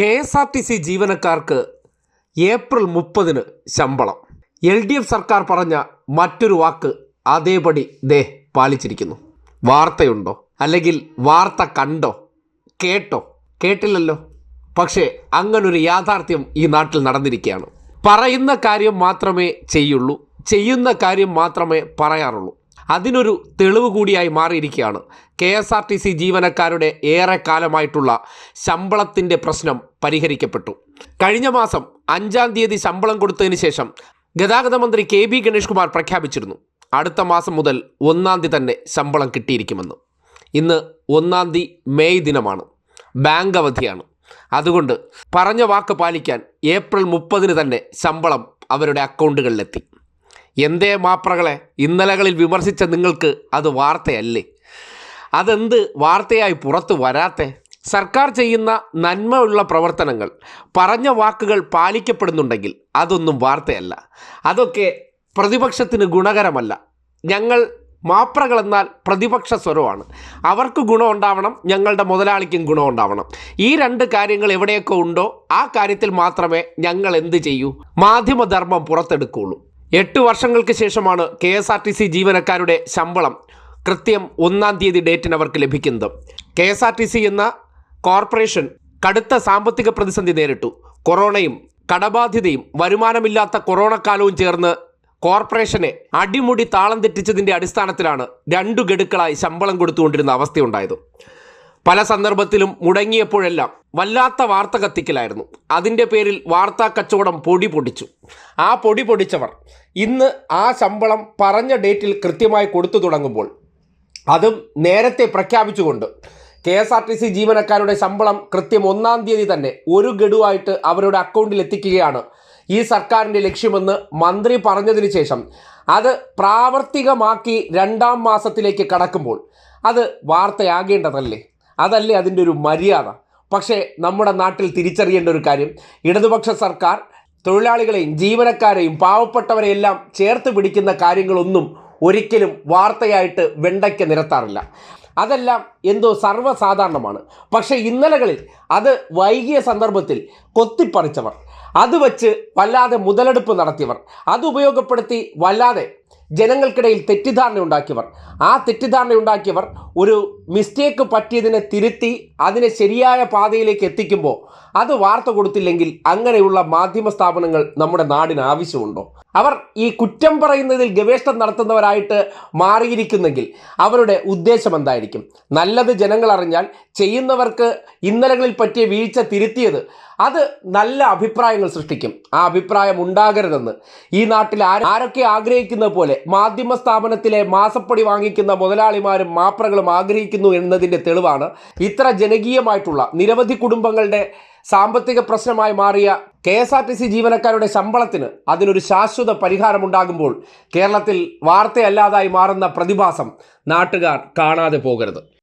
K S R T C ജീവനക്കാർക്ക് April മുപ്പതിന് ശമ്പളം. എൽ ഡി എഫ് സർക്കാർ പറഞ്ഞ മറ്റൊരു വാക്ക് അതേപടി ദേ പാലിച്ചിരിക്കുന്നു. വാർത്തയുണ്ടോ? അല്ലെങ്കിൽ വാർത്ത കണ്ടോ? കേട്ടോ? കേട്ടില്ലല്ലോ? പക്ഷേ അങ്ങനൊരു യാഥാർത്ഥ്യം ഈ നാട്ടിൽ നടന്നിരിക്കുകയാണ്. പറയുന്ന കാര്യം മാത്രമേ ചെയ്യുള്ളൂ. ചെയ്യുന്ന കാര്യം മാത്രമേ പറയാറുള്ളൂ. അതിനൊരു തെളിവ് കൂടിയായി മാറിയിരിക്കുകയാണ്. K S R T C ജീവനക്കാരുടെ ഏറെക്കാലമായിട്ടുള്ള ശമ്പളത്തിന്റെ പ്രശ്നം പരിഹരിക്കപ്പെട്ടു. കഴിഞ്ഞ മാസം അഞ്ചാം തീയതി ശമ്പളം കൊടുത്തതിന് ശേഷം ഗതാഗത മന്ത്രി കെ ബി ഗണേഷ് കുമാർ പ്രഖ്യാപിച്ചിരുന്നു. അടുത്ത മാസം മുതൽ ഒന്നാം തീയതി തന്നെ ശമ്പളം കിട്ടിയിരിക്കുമെന്ന്. ഇന്ന് ഒന്നാം തീയതി മെയ് ദിനമാണ്. ബാങ്ക് അവധിയാണ്. അതുകൊണ്ട് പറഞ്ഞ വാക്ക് പാലിക്കാൻ ഏപ്രിൽ മുപ്പതിന് തന്നെ ശമ്പളം അവരുടെ അക്കൗണ്ടുകളിലെത്തി. എന്തേ മാപ്രകളെ? ഇന്നലകളിൽ വിമർശിച്ച നിങ്ങൾക്ക് അത് വാർത്തയല്ലേ? അതെന്ത് വാർത്തയായി പുറത്തു വരാത്തെ? സർക്കാർ ചെയ്യുന്ന നന്മയുള്ള പ്രവർത്തനങ്ങൾ പറഞ്ഞ വാക്കുകൾ പാലിക്കപ്പെടുന്നുണ്ടെങ്കിൽ അതൊന്നും വാർത്തയല്ല. അതൊക്കെ പ്രതിപക്ഷത്തിന് ഗുണകരമല്ല. ഞങ്ങൾ മാപ്രകൾ എന്നാൽ പ്രതിപക്ഷ സ്വരമാണ്. അവർക്ക് ഗുണം ഉണ്ടാവണം ഞങ്ങളുടെ മുതലാളിക്കും ഗുണം ഉണ്ടാവണം. ഈ രണ്ട് കാര്യങ്ങൾ എവിടെയൊക്കെ ഉണ്ടോ ആ കാര്യത്തിൽ മാത്രമേ ഞങ്ങൾ എന്ത് ചെയ്യൂ? മാധ്യമധർമ്മം പുറത്തെടുക്കുകയുള്ളൂ എട്ട് വർഷങ്ങൾക്ക് ശേഷമാണ് K S R T C ജീവനക്കാരുടെ ശമ്പളം കൃത്യം ഒന്നാം തീയതി ഡേറ്റിന് അവർക്ക് ലഭിക്കുന്നത്. K S R T C എന്ന കോർപ്പറേഷൻ കടുത്ത സാമ്പത്തിക പ്രതിസന്ധി നേരിട്ടു. കൊറോണയും കടബാധ്യതയും വരുമാനമില്ലാത്ത കൊറോണ കാലവും ചേർന്ന് കോർപ്പറേഷനെ അടിമുടി താളം തെറ്റിച്ചതിന്റെ അടിസ്ഥാനത്തിലാണ് രണ്ടു ഗഡുക്കളായി ശമ്പളം കൊടുത്തുകൊണ്ടിരുന്ന അവസ്ഥയുണ്ടായത്. പല സന്ദർഭത്തിലും മുടങ്ങിയപ്പോഴെല്ലാം വല്ലാത്ത വാർത്ത കത്തിക്കലായിരുന്നു. അതിന്റെ പേരിൽ വാർത്താ കച്ചവടം പൊടി പൊടിച്ചു. ആ പൊടി പൊടിച്ചവർ ഇന്ന് ആ ശമ്പളം പറഞ്ഞ ഡേറ്റിൽ കൃത്യമായി കൊടുത്തു തുടങ്ങുമ്പോൾ അതും നേരത്തെ പ്രഖ്യാപിച്ചുകൊണ്ട് K S R T C ജീവനക്കാരുടെ ശമ്പളം കൃത്യം ഒന്നാം തീയതി തന്നെ ഒരു ഗഡുവായിട്ട് അവരുടെ അക്കൗണ്ടിൽ എത്തിക്കുകയാണ് ഈ സർക്കാരിന്റെ ലക്ഷ്യമെന്ന് മന്ത്രി പറഞ്ഞതിന് ശേഷം അത് പ്രാവർത്തികമാക്കി രണ്ടാം മാസത്തിലേക്ക് കടക്കുമ്പോൾ അത് വാർത്തയാകേണ്ടതല്ലേ? അതല്ലേ അതിന്റെ ഒരു മര്യാദ? പക്ഷേ നമ്മുടെ നാട്ടിൽ തിരിച്ചറിയേണ്ട ഒരു കാര്യം. ഇടതുപക്ഷ സർക്കാർ തൊഴിലാളികളെയും ജീവനക്കാരെയും പാവപ്പെട്ടവരെയെല്ലാം ചേർത്ത് പിടിക്കുന്ന കാര്യങ്ങളൊന്നും ഒരിക്കലും വാർത്തയായിട്ട് വെണ്ടയ്ക്ക് നിരത്താറില്ല. അതെല്ലാം എന്തോ സർവസാധാരണമാണ്. പക്ഷേ ഇന്നലകളിൽ അത് വൈകിയ സന്ദർഭത്തിൽ കൊത്തിപ്പറിച്ചവർ അത് വച്ച് വല്ലാതെ മുതലെടുപ്പ് നടത്തിയവർ അത് ഉപയോഗപ്പെടുത്തി വല്ലാതെ ജനങ്ങൾക്കിടയിൽ തെറ്റിദ്ധാരണ ഉണ്ടാക്കിയവർ. ആ തെറ്റിദ്ധാരണ ഉണ്ടാക്കിയവർ ഒരു മിസ്റ്റേക്ക് പറ്റിയതിനെ തിരുത്തി അതിനെ ശരിയായ പാതയിലേക്ക് എത്തിക്കുമ്പോൾ അത് വാർത്ത കൊടുത്തില്ലെങ്കിൽ അങ്ങനെയുള്ള മാധ്യമ സ്ഥാപനങ്ങൾ നമ്മുടെ നാടിന് ആവശ്യമുണ്ടോ? അവർ ഈ കുറ്റം പറയുന്നതിൽ ഗവേഷണം നടത്തുന്നവരായിട്ട് മാറിയിരിക്കുന്നെങ്കിൽ അവരുടെ ഉദ്ദേശം എന്തായിരിക്കും? നല്ലത് ജനങ്ങൾ അറിഞ്ഞാൽ ചെയ്യുന്നവർക്ക് ഇന്നലകളിൽ പറ്റിയ വീഴ്ച തിരുത്തിയത് അത് നല്ല അഭിപ്രായങ്ങൾ സൃഷ്ടിക്കും. ആ അഭിപ്രായം ഉണ്ടാകരുതെന്ന് ഈ നാട്ടിൽ ആര- ആരൊക്കെ ആഗ്രഹിക്കുന്ന പോലെ മാധ്യമ സ്ഥാപനത്തിലെ മാസപ്പടി വാങ്ങിക്കുന്ന മുതലാളിമാരും മാപ്രകളും ആഗ്രഹിക്കുന്നു എന്നതിന്റെ തെളിവാണ് ഇത്ര ജനകീയമായിട്ടുള്ള നിരവധി കുടുംബങ്ങളുടെ സാമ്പത്തിക പ്രശ്നമായി മാറിയ K S R T C ജീവനക്കാരുടെ ശമ്പളത്തിന് അതിനൊരു ശാശ്വത പരിഹാരമുണ്ടാകുമ്പോൾ കേരളത്തിൽ വാർത്തയല്ലാതായി മാറുന്ന പ്രതിഭാസം നാട്ടുകാർ കാണാതെ പോകരുത്.